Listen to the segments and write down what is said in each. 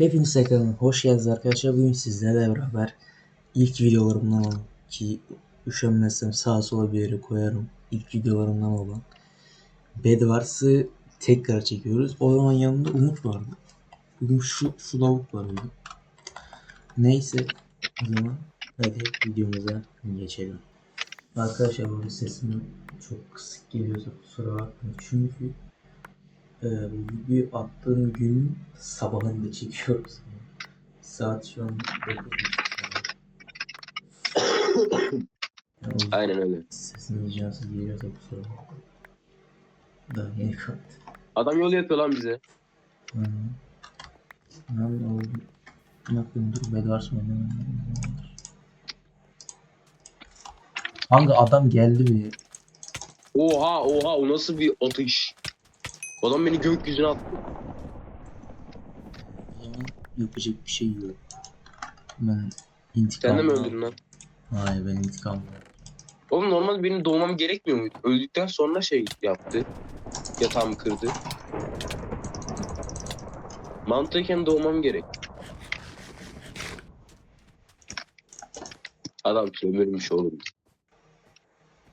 Hepiniz tekrardan hoş geldiniz arkadaşlar. Bugün sizlerle beraber ilk videolarımdan olan ki üşenmezsem sağa sola bir yere koyarım. İlk videolarımdan olan Bedwars'ı tekrar çekiyoruz. O zaman yanımda Umut vardı. Bugün şu, şu lavuk var bugün. Neyse o zaman hadi videomuza geçelim. Arkadaşlar bu sesim çok kısık geliyorsa kusura bakmayın. Çünkü ee, videoyu attığım gün sabahında çekiyoruz. Saat şu an 9.30 yani o Aynen öyle. Sesim icazsız geliyorsa kusura bakmayın. Daha yeni kalktı. Adam yol yapıyor lan bize. Hı. Lan oğlum. Ne yapayım dur Bedwars mı Hangi adam geldi bir Oha oha o nasıl bir atış. Adam beni gökyüzüne attı. yapacak bir şey yok. Ben intikam Sen de mi öldün lan? Hayır ben intikam Oğlum normal benim doğmam gerekmiyor muydu? Öldükten sonra şey yaptı. Yatağımı kırdı. Mantıken doğmam gerek. Adam sömürmüş oğlum.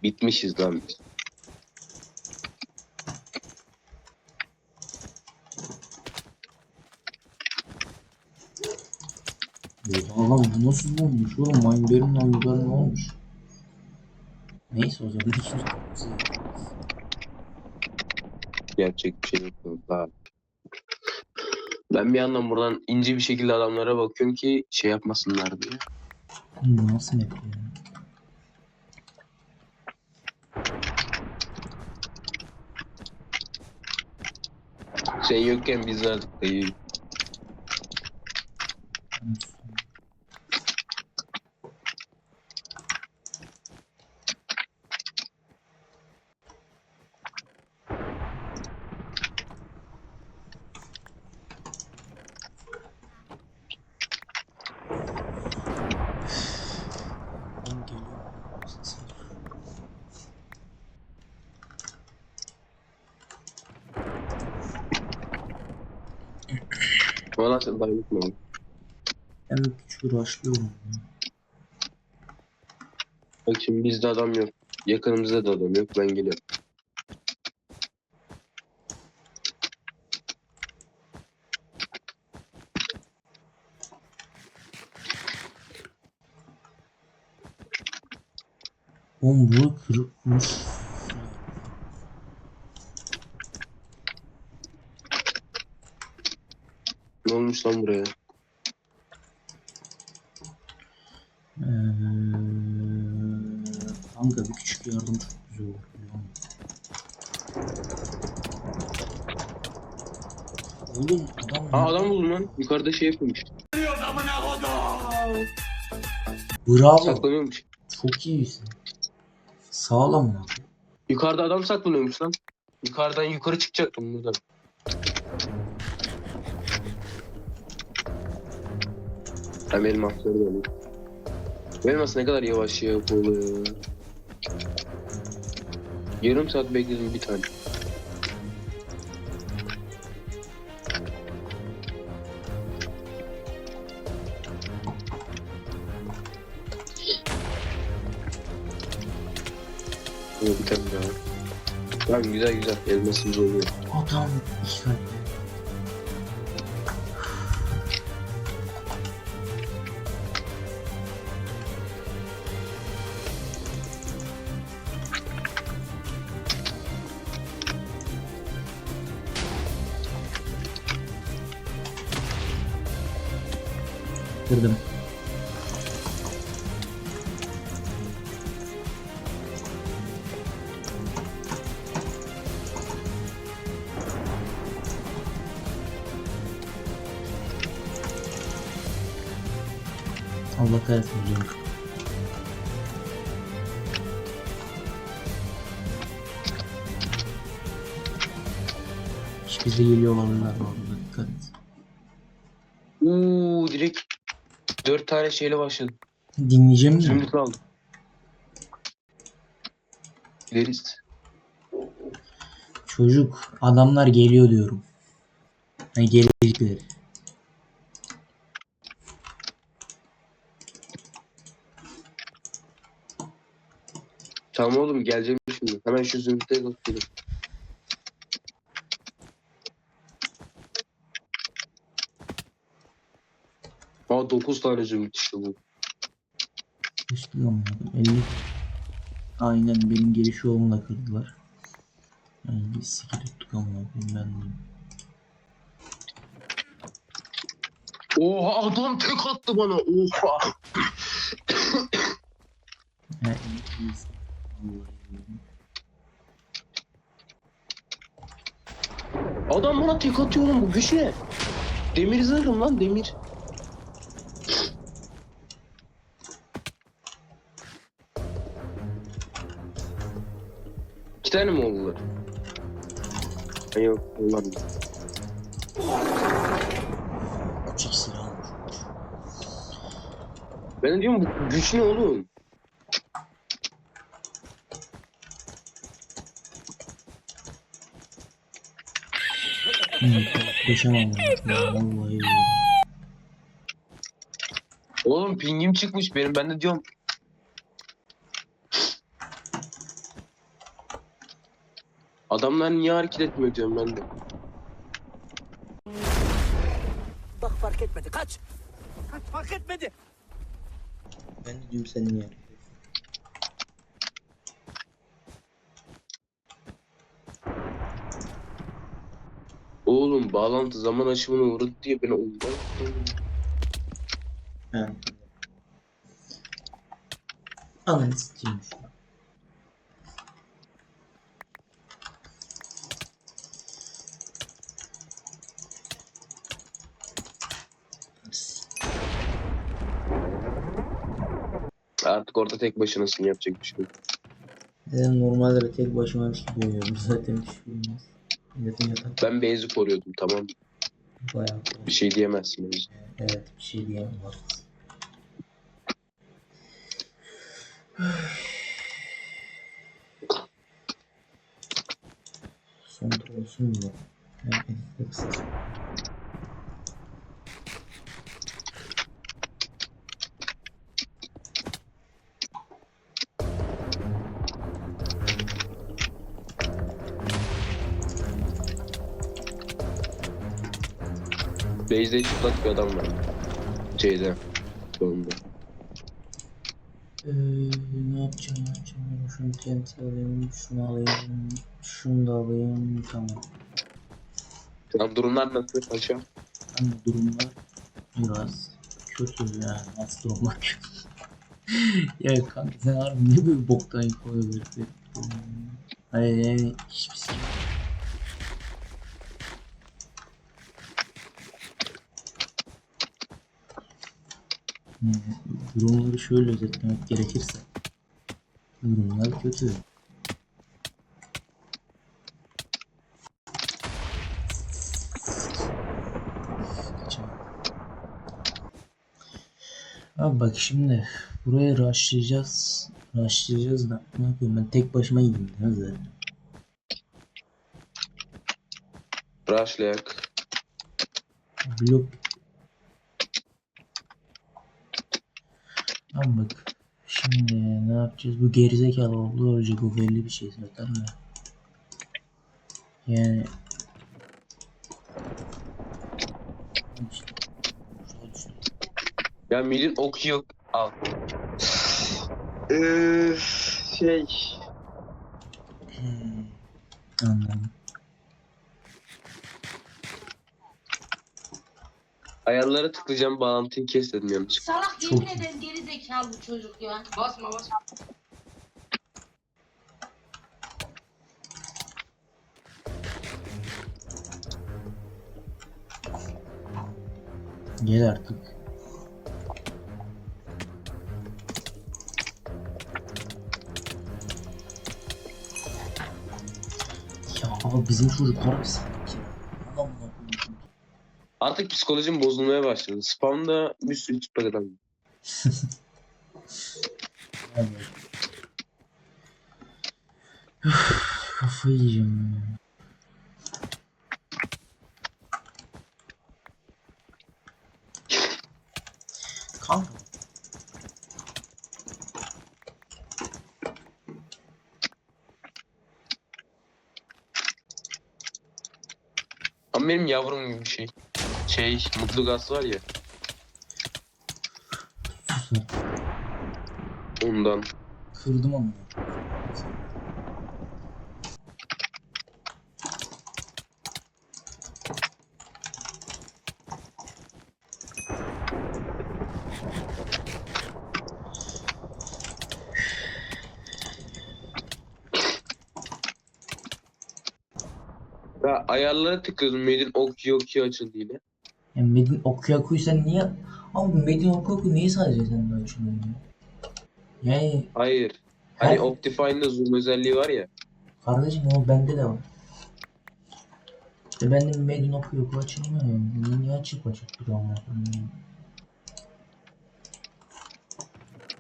Bitmişiz lan biz. Oha lan bu nasıl olmuş oğlum? Minebear'ın lavukları ne olmuş? Neyse o zaman ikinci yaparız. Gerçek bir şey yok. Ben bir yandan buradan ince bir şekilde adamlara bakıyorum ki şey yapmasınlar diye. Bu nasıl map ya? Sen yokken biz vardık da Valla sen daha unutma. Ben rushlıyorum ya. Bak şimdi bizde adam yok. Yakınımızda da adam yok. Ben geliyorum. Oğlum bu kırıkmış. Ne olmuş lan buraya? Ee, kanka bir küçük yardım çok güzel olur. Oğlum adam Aa adam buldum lan. Yukarıda şey yapıyormuş. Bravo. Saklanıyormuş. Çok iyisin. Sağlam lan. Yukarıda adam saklanıyormuş lan. Yukarıdan yukarı çıkacaktım buradan. Ben aktörü de alayım. Benim aslında ne kadar yavaş ya oluyor. Yarım saat bekledim bir tane. Bir tane daha. Tamam güzel güzel elmasımız oluyor. Adam iki kalp. Kırdım. Allah kahretsin hocam. İş bize geliyor olabilirler bu tane şeyle başladım. Dinleyeceğim mi? Zümrüt aldım. Gideriz. Çocuk adamlar geliyor diyorum. Hani gelecekleri. Tamam oğlum geleceğim şimdi. Hemen şu zümrütte bakıyorum. Aa 9 tane zümrüt işte bu. Hiç bulamadım. 50. Aynen benim geliş yolumla kırdılar. Yani biz sikir tuttuk ama ben de. Oha adam tek attı bana. Oha. Adam bana tek atıyor oğlum bu güç ne? Demir zırhım lan demir. Tane mi? Ha, yok olmadı. Üç iksir almış. Ben de diyorum bu güç ne oğlum? Muhteşem almış. ya, Vallahi. Oğlum pingim çıkmış benim ben de diyorum. Adamlar niye hareket etmiyor diyorum ben de. Bak fark etmedi. Kaç. Kaç fark etmedi. Ben de diyorum sen niye? Oğlum bağlantı zaman aşımına uğradı diye beni ondan Ha. Ananı sikeyim şu an. Orada tek başınasın yapacak bir şey yok. Dedim normalde tek başımaymış gibi oynuyorum zaten hiç bilmez. Milletin yatak Ben Beyzi koruyordum tamam. bayağı Bir şey diyemezsin. Evet bir şey diyemem. Son tur olsun mu? Evet, evet, kısa. Beyzi'de çıplak bir adam var. Şeyde. Sonunda. Ee, ne yapacağım ne yapacağım? Şunu TNT alayım, şunu alayım, şunu da alayım. Tamam. An durumlar nasıl paşa? Ama durumlar biraz kötü yani. Nasıl durumlar kötü? ya kanka sen harbi niye böyle boktan info veriyorsun? Hayır yani hiçbir şey. Durumları şöyle özetlemek gerekirse durumlar kötü. Abi bak şimdi buraya rushlayacağız. Rushlayacağız da ne yapayım ben tek başıma gideyim ya zaten. Rushlayak. Blok. Abi bak şimdi ne yapacağız? Bu gerizekalı oldu olacak o belli bir şey zaten de. Yani. Ya milin oku yok. Al. Eee şey. Hmm, Anladım. Ayarlara tıklayacağım bağlantıyı kes dedim yanlışlıkla. Salak yemin ederim geri zekalı bu çocuk ya. Basma basma. Gel artık. Ya abi bizim çocuklar bir Artık psikolojim bozulmaya başladı. Spam'da bir sürü çıplak adam. Yani. Kafayı yiyeceğim. Kanka. Ama benim yavrum gibi bir şey. Şey mutlu gaz var ya ondan. Kırdım onu. Ya ayarlara tıkladım Medin ok yok açıldı yine. Ya Medin Okuyaku'yu sen niye... Bu Medin Okuyaku niye sadece sen böyle açılıyor ya? Yani Hayır. Hani Her- Optifine'da zoom özelliği var ya. kardeşim o bende de var. İşte bende Medin Okuyaku açılmıyor yani. Niye, açıp açıp duruyor ama.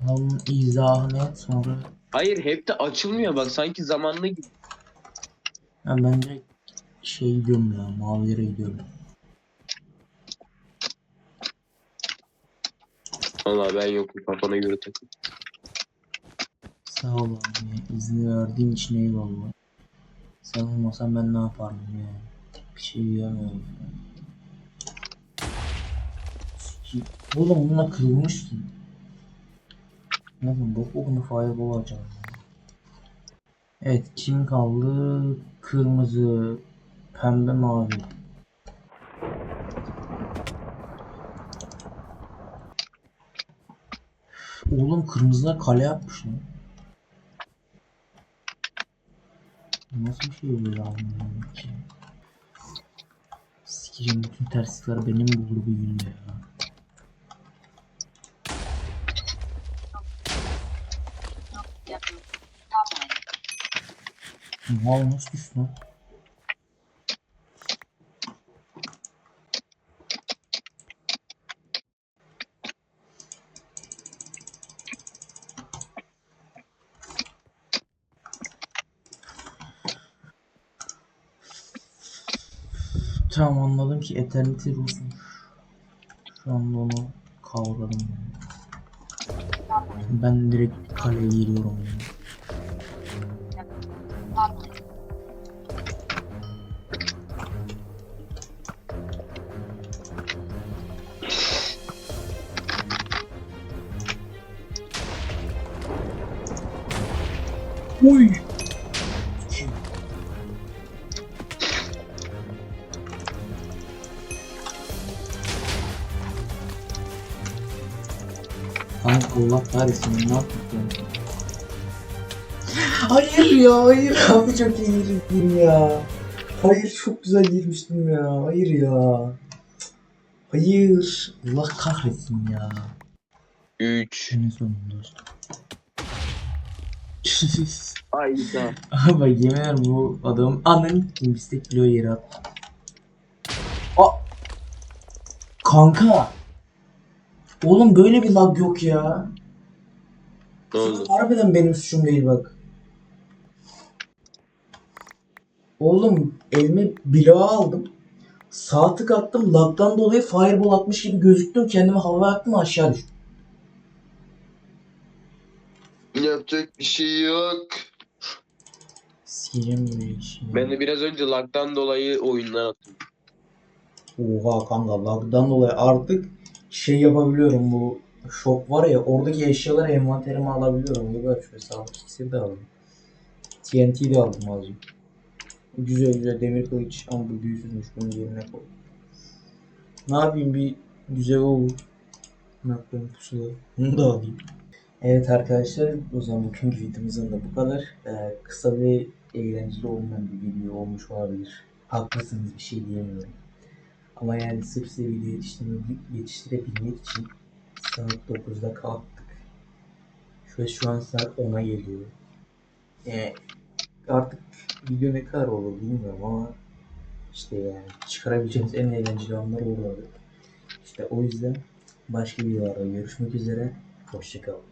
Onun izahını et sonra... Hayır hep de açılmıyor bak sanki zamanlı gibi. Ya bence şey gidiyorum ya mavilere gidiyorum. Valla ben yokum kafana göre takıl. Sağ ol abi. İzni verdiğin için eyvallah. Sen olmasan ben ne yapardım ya. Bir şey diyemiyorum. Oğlum bununla kırılmış ki. Nasıl bok bokunu fireball açalım. Evet kim kaldı? Kırmızı, pembe, mavi. Oğlum kırmızılar kale yapmış lan. Nasıl bir şey böyle ki. Sikeceğim bütün terslikler benim bulur bir günde ya. Mal nasıl düştü lan? Tamam anladım ki Eternity Rus'muş. Şu anda onu kavradım. Ben direkt kaleye giriyorum. Yani. Uy! Kanka Allah kahretsin ne yaptık ya? Hayır ya hayır abi çok iyi girdim ya. Hayır çok güzel girmiştim ya. Hayır ya. Hayır. Allah kahretsin ya. 3. Senin sonun dostum. Ayda. Ama yemin ederim bu adam anın mistik bloğu yere at. Aa! Kanka! Oğlum böyle bir lag yok ya. Ne oldu? Harbiden benim suçum değil bak. Oğlum elime bloğu aldım. Sağ tık attım. Lag'dan dolayı fireball atmış gibi gözüktüm. Kendimi havaya attım aşağı düştüm. Yapacak bir şey yok. Sikeceğim böyle işi. Ben de biraz önce lag'dan dolayı oyundan attım. Oha kanka lag'dan dolayı artık şey yapabiliyorum bu şok var ya oradaki eşyaları envanterime alabiliyorum. Bu kadar şöyle sağlık de aldım. TNT de aldım azıcık. Güzel güzel demir kılıç ama bu büyüsüzmüş bunun yerine koy. Ne yapayım bir güzel olur. Ne yapayım pusula. Bunu da alayım. Evet arkadaşlar o zaman bugünkü videomuzun da bu kadar. Ee, kısa ve eğlenceli olmayan bir video olmuş olabilir. Haklısınız bir şey diyemiyorum. Ama yani sırf size video yetiştirmek, yetiştirebilmek için saat 9'da kalktık. Şu, şu an saat 10'a geliyor. Yani artık video ne kadar olur bilmiyorum ama işte yani çıkarabileceğimiz en eğlenceli anlar orada. İşte o yüzden başka videolarda görüşmek üzere. Hoşçakalın.